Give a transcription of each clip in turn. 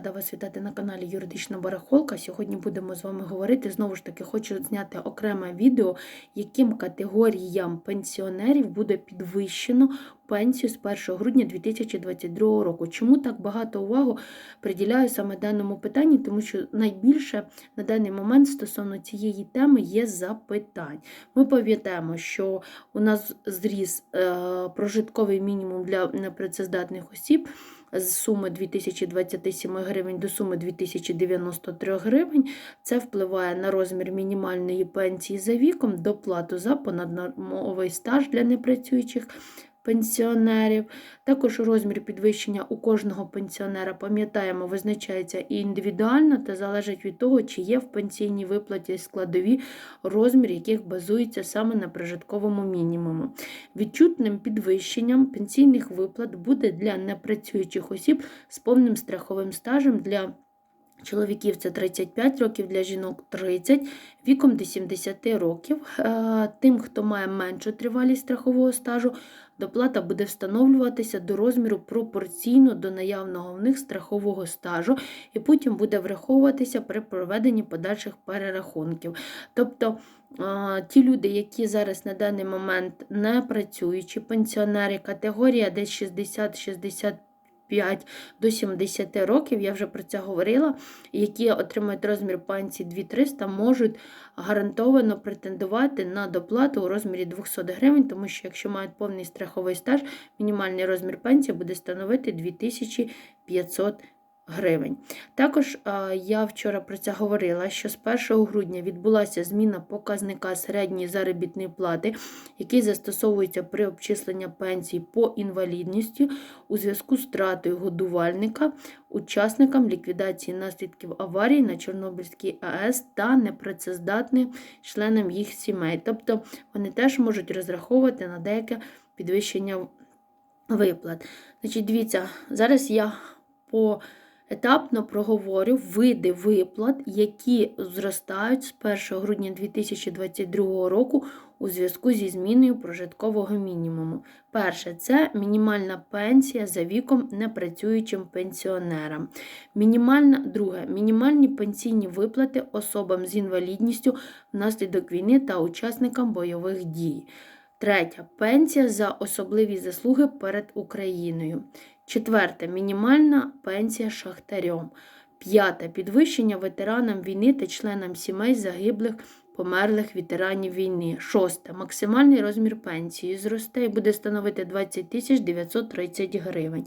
Рада вас вітати на каналі Юридична Барахолка. Сьогодні будемо з вами говорити. Знову ж таки, хочу зняти окреме відео, яким категоріям пенсіонерів буде підвищено пенсію з 1 грудня 2022 року. Чому так багато уваги приділяю саме даному питанні? Тому що найбільше на даний момент стосовно цієї теми є запитань. Ми пам'ятаємо, що у нас зріс е, прожитковий мінімум для непрацездатних осіб з суми 2027 гривень до суми 2093 гривень. Це впливає на розмір мінімальної пенсії за віком, доплату за понаднормовий стаж для непрацюючих пенсіонерів. Також розмір підвищення у кожного пенсіонера, пам'ятаємо, визначається і індивідуально та залежить від того, чи є в пенсійній виплаті складові, розмір яких базується саме на прожитковому мінімуму. Відчутним підвищенням пенсійних виплат буде для непрацюючих осіб з повним страховим стажем для Чоловіків це 35 років, для жінок 30, віком до 70 років. Е, Тим, хто має меншу тривалість страхового стажу, доплата буде встановлюватися до розміру пропорційно до наявного в них страхового стажу, і потім буде враховуватися при проведенні подальших перерахунків. Тобто е, ті люди, які зараз на даний момент не працюючі, пенсіонери, категорія десь 60-65 5 до 70 років, я вже про це говорила, які отримують розмір пенсії 2300, можуть гарантовано претендувати на доплату у розмірі 200 гривень, тому що якщо мають повний страховий стаж, мінімальний розмір пенсії буде становити 2500 гривень. Також я вчора про це говорила, що з 1 грудня відбулася зміна показника середньої заробітної плати, який застосовується при обчисленні пенсій по інвалідності у зв'язку з втратою годувальника, учасникам ліквідації наслідків аварії на Чорнобильській АЕС та непрацездатним членам їх сімей. Тобто вони теж можуть розраховувати на деяке підвищення виплат. Значить, Дивіться, зараз я по етапно проговорю види виплат, які зростають з 1 грудня 2022 року у зв'язку зі зміною прожиткового мінімуму. Перше це мінімальна пенсія за віком непрацюючим пенсіонерам. Мінімальна, Друге мінімальні пенсійні виплати особам з інвалідністю внаслідок війни та учасникам бойових дій. Третя пенсія за особливі заслуги перед Україною. Четверте мінімальна пенсія шахтарям. П'яте підвищення ветеранам війни та членам сімей загиблих, померлих ветеранів війни. Шосте. Максимальний розмір пенсії зросте і буде становити 20 тисяч 930 гривень.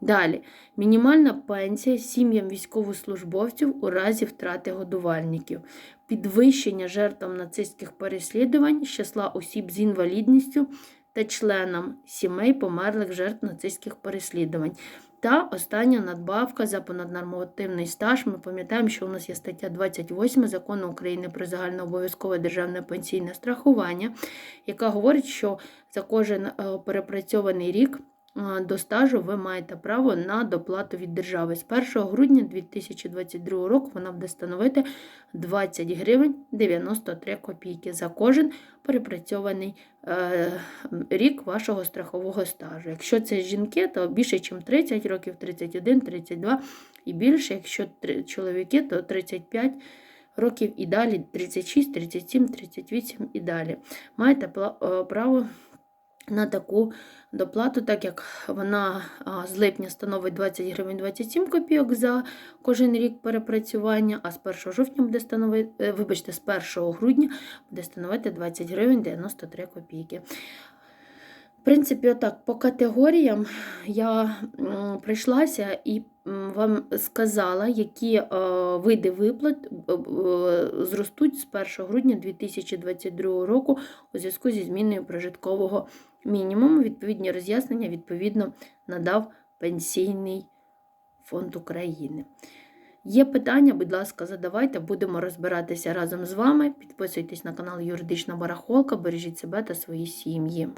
Далі, мінімальна пенсія сім'ям військовослужбовців у разі втрати годувальників, підвищення жертвам нацистських переслідувань з числа осіб з інвалідністю та членам сімей померлих жертв нацистських переслідувань. Та остання надбавка за понаднормативний стаж. Ми пам'ятаємо, що у нас є стаття 28 закону України про загальнообов'язкове державне пенсійне страхування, яка говорить, що за кожен е, перепрацьований рік до стажу ви маєте право на доплату від держави. З 1 грудня 2022 року вона буде становити 20 гривень 93 копійки за кожен перепрацьований е, рік вашого страхового стажу. Якщо це жінки, то більше, ніж 30 років, 31, 32 і більше, якщо чоловіки, то 35 років і далі, 36, 37, 38 і далі. Маєте право на таку доплату, так як вона з липня становить 20 гривень 27 копійок за кожен рік перепрацювання, а з 1 жовтня буде становити, вибачте, з 1 грудня буде становити 20 гривень 93 копійки. В принципі, отак, по категоріям я прийшлася і вам сказала, які види виплат зростуть з 1 грудня 2022 року у зв'язку зі зміною прожиткового мінімуму. Відповідні роз'яснення, відповідно, надав Пенсійний фонд України. Є питання, будь ласка, задавайте, будемо розбиратися разом з вами. Підписуйтесь на канал Юридична Барахолка, бережіть себе та свої сім'ї.